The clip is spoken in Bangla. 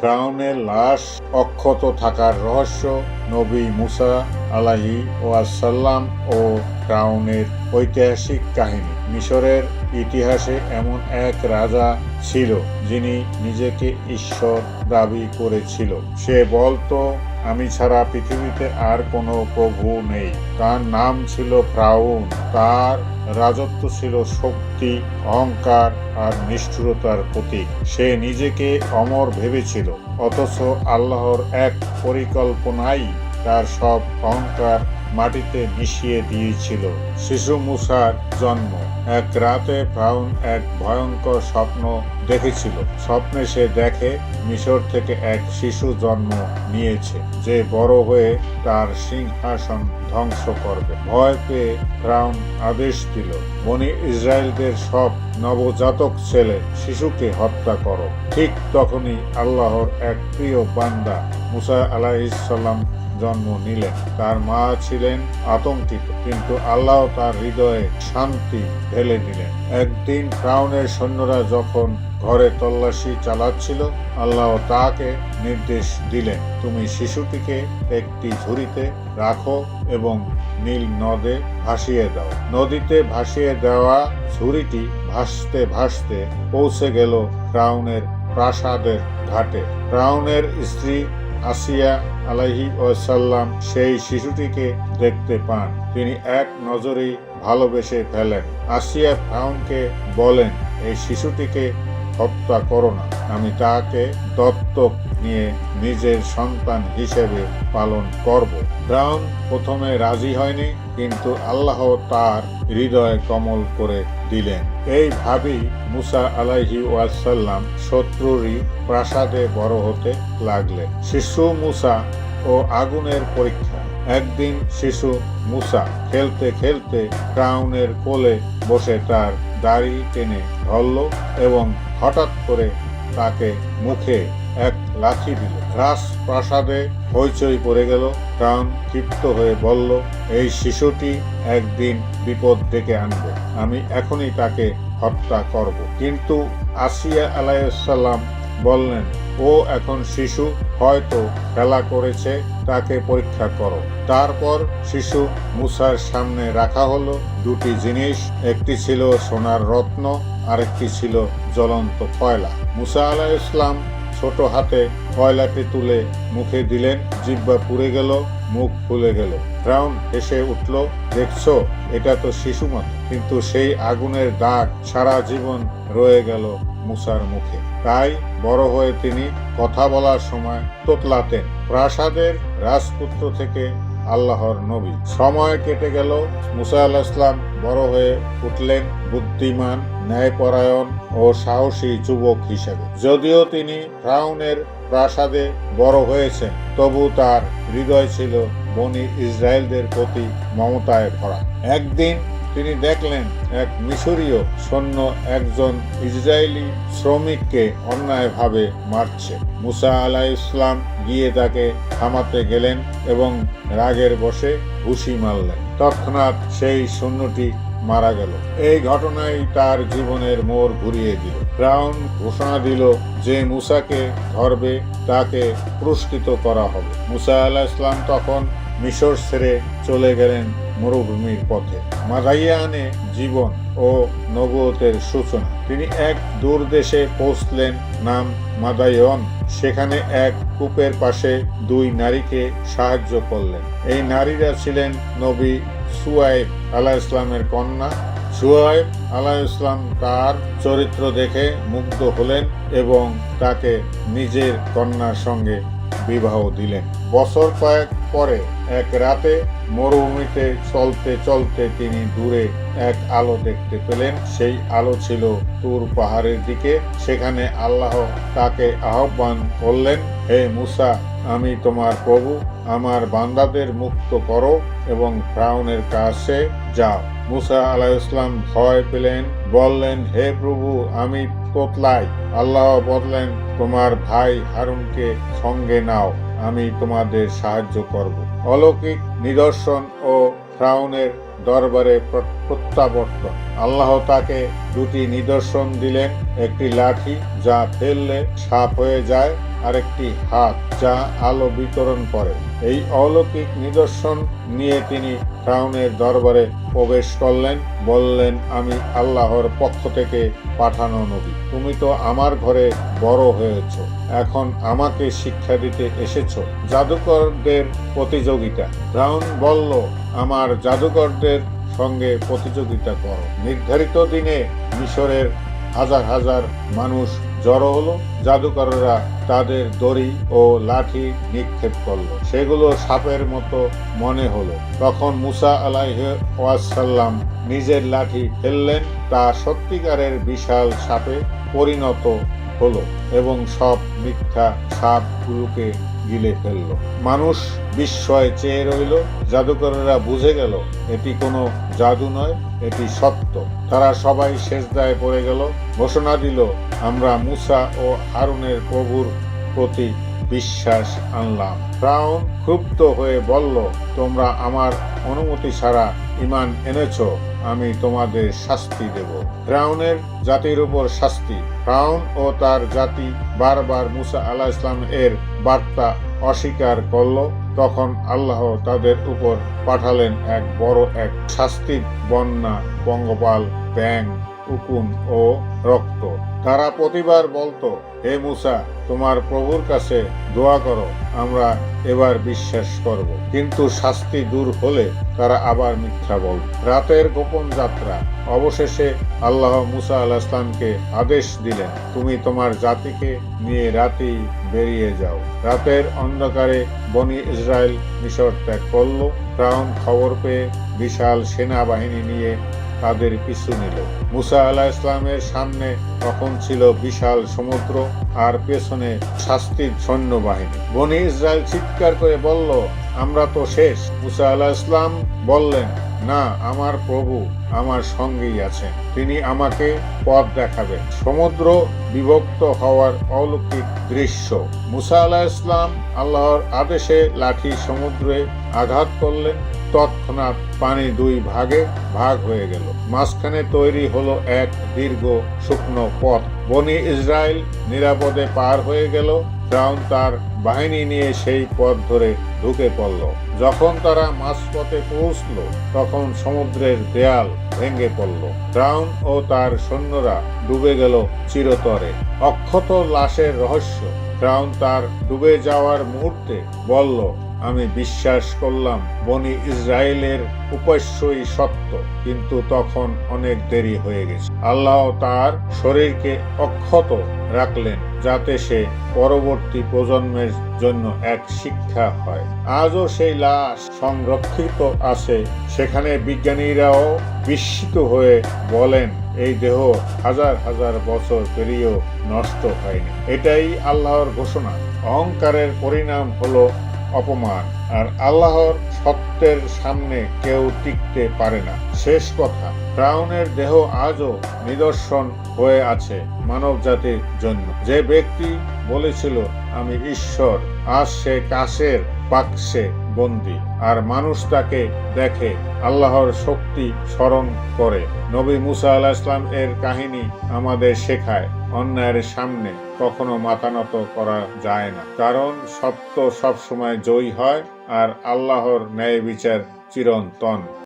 ফ্রাউনের লাশ অক্ষত থাকার রহস্য নবী মুসা আলাহি ওয়াসাল্লাম ও ফ্রাউনের ঐতিহাসিক কাহিনী। মিশরের ইতিহাসে এমন এক রাজা ছিল যিনি নিজেকে ঈশ্বর দাবি করেছিল। সে বলতো আমি ছাড়া পৃথিবীতে আর কোনো প্রভু নেই। তার নাম ছিল প্রাউন। তার রাজত্ব ছিল শক্তি, অহংকার আর নিষ্ঠুরতার প্রতীক। সে নিজেকে অমর ভেবেছিল, অথচ আল্লাহর এক পরিকল্পনাই তার সব অহংকার মাটিতে মিশিয়ে দিয়েছিল। শিশু মুসার জন্ম। এক রাতে ফ্রাউন এক ভয়ঙ্কর স্বপ্ন দেখেছিল। স্বপ্নে সে দেখে মিশর থেকে এক শিশু জন্ম নিয়েছে, যে বড় হয়ে তার সিংহাসন ধ্বংস করবে। ভয় পেয়ে ফ্রাউন আদেশ দিল, বনি ইসরায়েলদের সব নবজাতক ছেলে শিশুকে হত্যা করো। ঠিক তখনই আল্লাহর এক প্রিয় বান্দা মুসা আলাইসাল্লাম জন্ম নিলেন। তার মা ছিলেন আতঙ্কিত, কিন্তু আল্লাহ তার হৃদয়ে শান্তি ঢেলে দিলেন। একদিন ফ্রাউনের সৈন্যরা যখন ঘরে তল্লাশি চালাচ্ছিল, আল্লাহ তাকে নির্দেশ দিলেন, তুমি শিশুটিকে একটি ঝুড়িতে রাখো এবং নীল নদে ভাসিয়ে দাও। নদীতে ভাসিয়ে দেওয়া ঝুড়িটি ভাসতে ভাসতে পৌঁছে গেল ক্রাউনের প্রাসাদের ঘাটে। ক্রাউনের স্ত্রী আসিয়া আলাহি ওয়াসাল্লাম সেই শিশুটিকে দেখতে পান। তিনি এক নজরেই ভালোবেসে ফেলেন। আসিয়া ফাউনকে বলেন, এই শিশুটিকে হত্যা করো না। আমি তাকে দত্তক নিয়ে নিজের সন্তান হিসেবে পালন করব। ব্রাউন প্রথমে রাজি হয়নি, কিন্তু আল্লাহ তার হৃদয় কমল করে দিলেন। এইভাবেই মুসা আলাইহি ওয়াসাল্লাম শত্রুরই প্রাসাদে বড় হতে লাগলেন। শিশু মুসা ও আগুনের পরীক্ষা। একদিন শিশু মুসা খেলতে খেলতে ক্রাউনের কোলে বসে তার দাড়ি টেনে ধরল এবং হঠাৎ করে তাকে মুখে এক লাঠি দিল। রাস প্রাসাদে হইচই পড়ে গেল ক্রাউন ক্ষিপ্ত হয়ে বলল, এই শিশুটি একদিন বিপদ ডেকে আনবে, আমি এখনই তাকে হত্যা করব। কিন্তু আসিয়া আলাইসাল্লাম বললেন ও এখন শিশু, হয়তো খেলা করেছে, তাকে পরীক্ষা করো। তারপর শিশু মুসার সামনে রাখা হলো দুটি জিনিস, একটি ছিল সোনার রত্ন, আরেকটি ছিল জ্বলন্ত কয়লা। মুসা আলাহ ইসলাম ছোট হাতে কয়লাটি তুলে মুখে দিলেন জিব্বা পুড়ে গেল, মুখ ফুলে গেল। ব্রাউন এসে উঠল, দেখছ, এটা তো শিশু মত কিন্তু সেই আগুনের দাগ সারা জীবন রয়ে গেল মুসার মুখে। তাই বড় হয়ে তিনি কথা বলার সময় তোতলাতেন। প্রাসাদের রাজপুত্র থেকে আল্লাহর নবী। সময় কেটে গেল, মুসা আল্লাহ ইসলাম বড় হয়ে উঠলেন বুদ্ধিমান, ন্যায়পরায়ণ ও সাহসী যুবক হিসেবে। যদিও তিনি ফ্রাউনের প্রাসাদে বড় হয়েছেন, তবু তার হৃদয় ছিল বনি ইসরায়েলদের প্রতি মমতায় ভরা। একদিন তিনি দেখলেন এক মিশরীয় সৈন্য একজন ইসরায়েলি শ্রমিককে অন্যায়ভাবে মারছে। মুসা আলাহ ইসলাম গিয়ে তাকে থামাতে গেলেন এবং রাগের বসে ঘুষি মারলেন। তৎক্ষণাৎ সেই সৈন্যটি মারা গেল। এই ঘটনাই তার জীবনের মোড় ঘুরিয়ে দিল। ব্রাউন ঘোষণা দিল যে মুসাকে ধরবে, তাকে পুরস্কৃত করা হবে। মুসা আলাহ ইসলাম তখন মিশর ছেড়ে চলে গেলেন মরুভূমির পথে। মাদাইয়ানে জীবন ও নবতের সূচনা। তিনি এক দূর দেশে পৌঁছলেন নাম মাদায়ন সেখানে এক কূপের পাশে দুই নারীকে সাহায্য করলেন। এই নারীরা ছিলেন নবী সুয়াইব আলাহ ইসলামের কন্যা। সুয়াইব আলাহ ইসলাম তার চরিত্র দেখে মুগ্ধ হলেন এবং তাকে নিজের কন্যার সঙ্গে বিবাহ দিলেন। বছর কয়েক পরে এক রাতে মরুভূমিতে চলতে চলতে তিনি দূরে এক আলো দেখতে পেলেন। সেই আলো ছিল তুর পাহাড়ের দিকে। সেখানে আল্লাহ তাকে আহ্বান করলেন, হে মুসা, আমি তোমার প্রভু, আমার বান্দাদের মুক্ত করো এবং ফ্রাউনের কাছে যাও। মুসা আলাহ ইসলাম ভয় পেলেন, বললেন, হে প্রভু, আমি তোতলাই। আল্লাহ বললেন, তোমার ভাই হারুনকে সঙ্গে নাও। আমি তোমাদের সাহায্য করব। অলৌকিক নিদর্শন ও ফ্রাউনের দরবারে প্র- প্রত্যাবর্তন। আল্লাহ তাকে দুটি নিদর্শন দিলেন, একটি লাঠি যা ফেললে সাপ হয়ে যায়, আরেকটি হাত যা আলো বিতরণ করে। এই অলৌকিক নিদর্শন নিয়ে তিনি ফ্রাউনের দরবারে প্রবেশ করলেন, বললেন, আমি আল্লাহর পক্ষ থেকে পাঠানো নবী। তুমি তো আমার ঘরে বড় হয়েছ। এখন আমাকে শিক্ষা দিতে এসেছ। জাদুকরদের প্রতিযোগিতা। ফ্রাউন বলল, আমার জাদুকরদের সঙ্গে প্রতিযোগিতা করো। নির্ধারিত দিনে মিশরের হাজার হাজার মানুষ জড়ো হলো। জাদুকররা তাদের দড়ি ও লাঠি নিক্ষেপ করল। সেগুলো সাপের মতো মনে হলো। তখন মুসা আলাইহ ওয়াসাল্লাম নিজের লাঠি ফেললেন। তা সত্যিকারের বিশাল সাপে পরিণত হলো এবং সব মিথ্যা সাপগুলোকে গিলে ফেলল। মানুষ বিস্ময়ে চেয়ে রইল, জাদুকরেরা বুঝে গেল, এটি কোনো জাদু নয়, এটি সত্য। তারা সবাই সেজদায় পড়ে গেল। ঘোষণা দিল, আমরা মুসা ও হারুনের প্রভুর প্রতি বিশ্বাস আনলাম। ফ্রাউন ক্ষুব্ধ হয়ে বলল, তোমরা আমার অনুমতি ছাড়া ইমান এনেছ, আমি তোমাদের শাস্তি দেব। ফ্রাউনের জাতির উপর শাস্তি। ফ্রাউন ও তার জাতি বারবার মুসা আলাহ ইসলাম এর বার্তা অস্বীকার করল। তখন আল্লাহ তাদের উপর পাঠালেন এক বড় এক শাস্তির বন্যা পঙ্গপাল ব্যাং উকুন ও রক্ত। তারা প্রতিবার বলতো, হে মুসা, তোমার প্রভুর কাছে দোয়া করো, আমরা এবার বিশ্বাস করব। কিন্তু শাস্তি দূর হলে তারা আবার মিথ্যা বল রাতের গোপন যাত্রা। অবশেষে আল্লাহ মুসা আল্লাহ ইসলামকে আদেশ দিলেন, তুমি তোমার জাতিকে নিয়ে রাতেই বেরিয়ে যাও। রাতের অন্ধকারে বনি ইসরায়েল মিশর ত্যাগ করল। ফ্রাউন খবর পেয়ে বিশাল সেনাবাহিনী নিয়ে তাদের পিছু নিল। মুসা আলাহ ইসলামের সামনে তখন ছিল বিশাল সমুদ্র আর পেছনে শাস্তির সৈন্যবাহিনী। বনি ইসরায়েল চিৎকার করে বলল, আমরা তো শেষ। মুসা আলাহ ইসলাম বললেন না, আমার প্রভু আমার সঙ্গেই আছেন। তিনি আমাকে পথ দেখাবেন। সমুদ্র বিভক্ত হওয়ার অলৌকিক দৃশ্য। মুসা আলাহ ইসলাম আল্লাহর আদেশে লাঠি সমুদ্রে আঘাত করলেন। তৎক্ষণাৎ পানি দুই ভাগে ভাগ হয়ে গেল। মাঝখানে তৈরি হলো এক দীর্ঘ শুকনো পথ। বনি ইসরায়েল নিরাপদে পার হয়ে গেল। ফ্রাউন তার বাহিনী নিয়ে সেই পথ ধরে ঢুকে পড়ল। যখন তারা মাঝপথে পৌঁছল, তখন সমুদ্রের দেয়াল ভেঙে পড়ল। ফ্রাউন ও তার সৈন্যরা ডুবে গেল চিরতরে। অক্ষত লাশের রহস্য। ফ্রাউন তার ডুবে যাওয়ার মুহূর্তে বলল, আমি বিশ্বাস করলাম বনি ইসরায়েলের উপাস্যই সত্য, কিন্তু তখন অনেক দেরি হয়ে গেছে। আল্লাহ তার শরীরকে অক্ষত রাখলেন যাতে সে পরবর্তী প্রজন্মের জন্য এক শিক্ষা হয়। আজও সেই লাশ সংরক্ষিত আছে। সেখানে বিজ্ঞানীরাও বিস্মিত হয়ে বলেন, এই দেহ হাজার হাজার বছর পেরিয়েও নষ্ট হয়নি। এটাই আল্লাহর ঘোষণা। অহংকারের পরিণাম হলো অপমান। আর আল্লাহর সত্যের সামনে কেউ টিকতে পারে না। শেষ কথা ফ্রাউনের দেহ আজও নিদর্শন হয়ে আছে মানব জাতির জন্য। যে ব্যক্তি বলেছিল, আমি ঈশ্বর আজ সে কাশের বাক্সে বন্দি। আর মানুষ তাকে দেখে আল্লাহর শক্তি স্মরণ করে। নবী মুসা আল্লাহ ইসলাম এর কাহিনী আমাদের শেখায়, অন্যায়ের সামনে কখনো মাতানত করা যায় না। কারণ সত্য সবসময় জয়ী হয় আর আল্লাহর ন্যায় বিচার চিরন্তন।